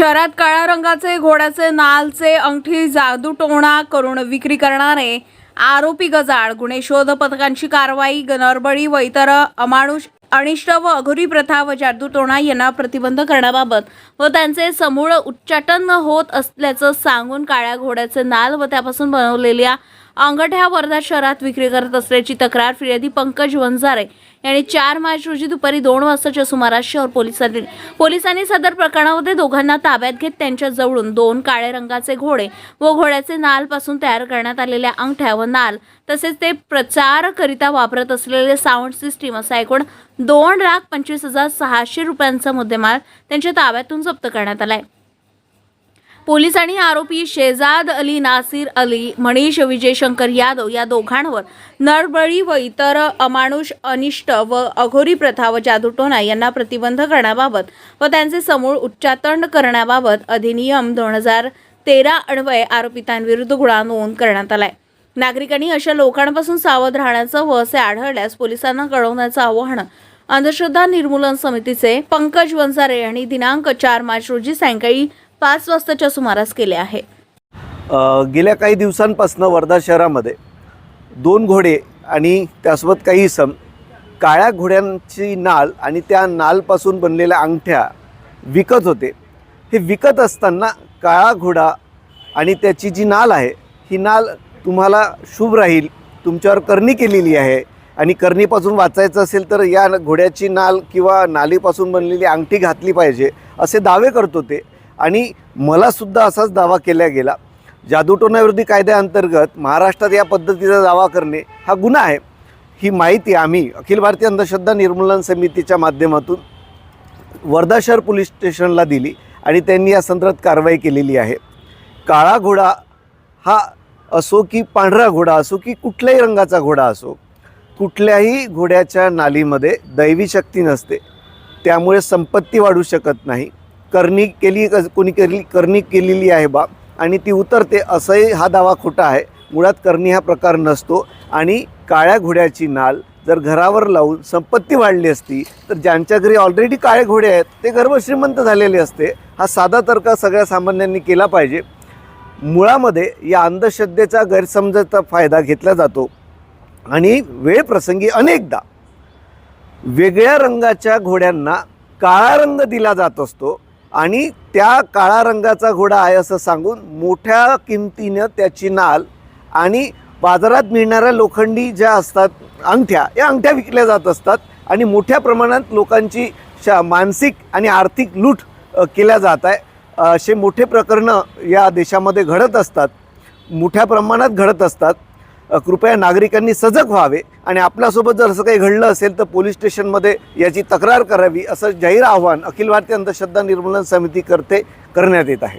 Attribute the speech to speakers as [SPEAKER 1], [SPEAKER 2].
[SPEAKER 1] शहरात काळ्या रंगाचे घोड्याचे नालचे अंगठी जादूटोणा करून विक्री करणारे आरोपी गजाड गुन्हे शोध पथकांची कारवाई गनरबळी व इतर अमानुष अनिष्ट व अघोरी प्रथा व जादूटोणा यांना प्रतिबंध करण्याबाबत व त्यांचे समूळ उच्चाटन होत असल्याचं सांगून काळ्या घोड्याचे नाल व त्यापासून बनवलेल्या अंगठ्या वर्धा शहरात विक्री करत असल्याची तक्रार फिर्यादी पंकज वंजारे यांनी चार मार्च रोजी दुपारी दोन वाजताच्या सुमारास शहर पोलिसांनी पोलिसांनी सदर प्रकरणामध्ये दोघांना ताब्यात घेत त्यांच्याजवळून दोन काळे रंगाचे घोडे व घोड्याचे नाल पासून तयार करण्यात आलेल्या अंगठ्या व नाल तसेच ते प्रचारकरिता वापरत असलेले साऊंड सिस्टीम असा एकूण दोन लाख पंचवीस हजार सहाशे रुपयांचा मुद्देमाल त्यांच्या ताब्यातून जप्त करण्यात आला आहे पोलिसांनी आरोपी शेजाद अली नासिर अली मनीष विजयशंकर यादव या दोघांवर नरबळी व इतर अमानुष अनिष्ट व अघोरी प्रथा व जादूटोणा यांना प्रतिबंध करण्याबाबत व त्यांचे समूळ उच्चातंड करण्याबाबत अधिनियम दोन हजार तेरा अन्वये आरोपितांविरुद्ध गुन्हा नोंद करण्यात आलाय. नागरिकांनी अशा लोकांपासून सावध राहण्याचं व असे आढळल्यास पोलिसांना कळवण्याचं आवाहन अंधश्रद्धा निर्मूलन समितीचे पंकज वंजारे यांनी दिनांक चार मार्च रोजी सायंकाळी पाच वाजताच्या सुमारास केले आहे.
[SPEAKER 2] गेल्या काही दिवसांपासून वर्धा शहरामध्ये दोन घोडे आणि त्यासोबत काही सम काळ्या घोड्यांची नाल आणि त्या नालपासून बनलेल्या अंगठ्या विकत होते. हे विकत असताना काळा घोडा आणि त्याची जी नाल आहे ही नाल तुम्हाला शुभ राहील तुमच्यावर करणी केलेली आहे आणि करणीपासून वाचायचं असेल तर या घोड्याची नाल किंवा नालीपासून बनलेली अंगठी घातली पाहिजे असे दावे करत होते. आणि मलासुद्धा असाच दावा केला गेला. जादूटोणाविरोधी कायद्याअंतर्गत महाराष्ट्रात या पद्धतीचा दावा करणे हा गुन्हा आहे. ही माहिती आम्ही अखिल भारतीय अंधश्रद्धा निर्मूलन समितीच्या माध्यमातून वर्धा शहर पोलीस स्टेशनला दिली आणि त्यांनी या संदर्भात कारवाई केलेली आहे. काळा घोडा हा असो की पांढरा घोडा असो की कुठल्याही रंगाचा घोडा असो कुठल्याही घोड्याच्या नालीमध्ये दैवी शक्ती नसते. त्यामुळे संपत्ती वाढू शकत नाही. करणी केली कोणी केली करणी केलेली आहे बा. आणि ती उतरते असंही हा दावा खोटा आहे. मुळात करणी हा प्रकार नसतो. आणि काळ्या घोड्याची नाल जर घरावर लावून संपत्ती वाढली असती तर ज्यांच्या घरी ऑलरेडी काळे घोडे आहेत ते गर्भ श्रीमंत झालेले असते. हा साधा तर्क सगळ्या सामान्यांनी केला पाहिजे. मुळामध्ये या अंधश्रद्धेचा गैरसमजाचा फायदा घेतला जातो. आणि वेळप्रसंगी अनेकदा वेगळ्या रंगाच्या घोड्यांना काळा रंग दिला जात असतो. आणि त्या काळा रंगाचा घोडा आहे असं सांगून मोठ्या किमतीनं त्याची नाल आणि बाजारात मिळणाऱ्या लोखंडी ज्या असतात अंगठ्या या अंगठ्या विकल्या जात असतात आणि मोठ्या प्रमाणात लोकांची शा मानसिक आणि आर्थिक लूट केल्या जात आहे. असे मोठे प्रकरणं या देशामध्ये घडत असतात. मोठ्या प्रमाणात घडत असतात. कृपया नागरिकांनी सजग व्हावे आणि आपल्यासोबत जर असं काही घडलं असेल तर पोलीस स्टेशनमध्ये याची तक्रार करावी असं जाहीर आव्हान अखिल भारतीय अंधश्रद्धा निर्मूलन समिती करते करण्यात येत आहे.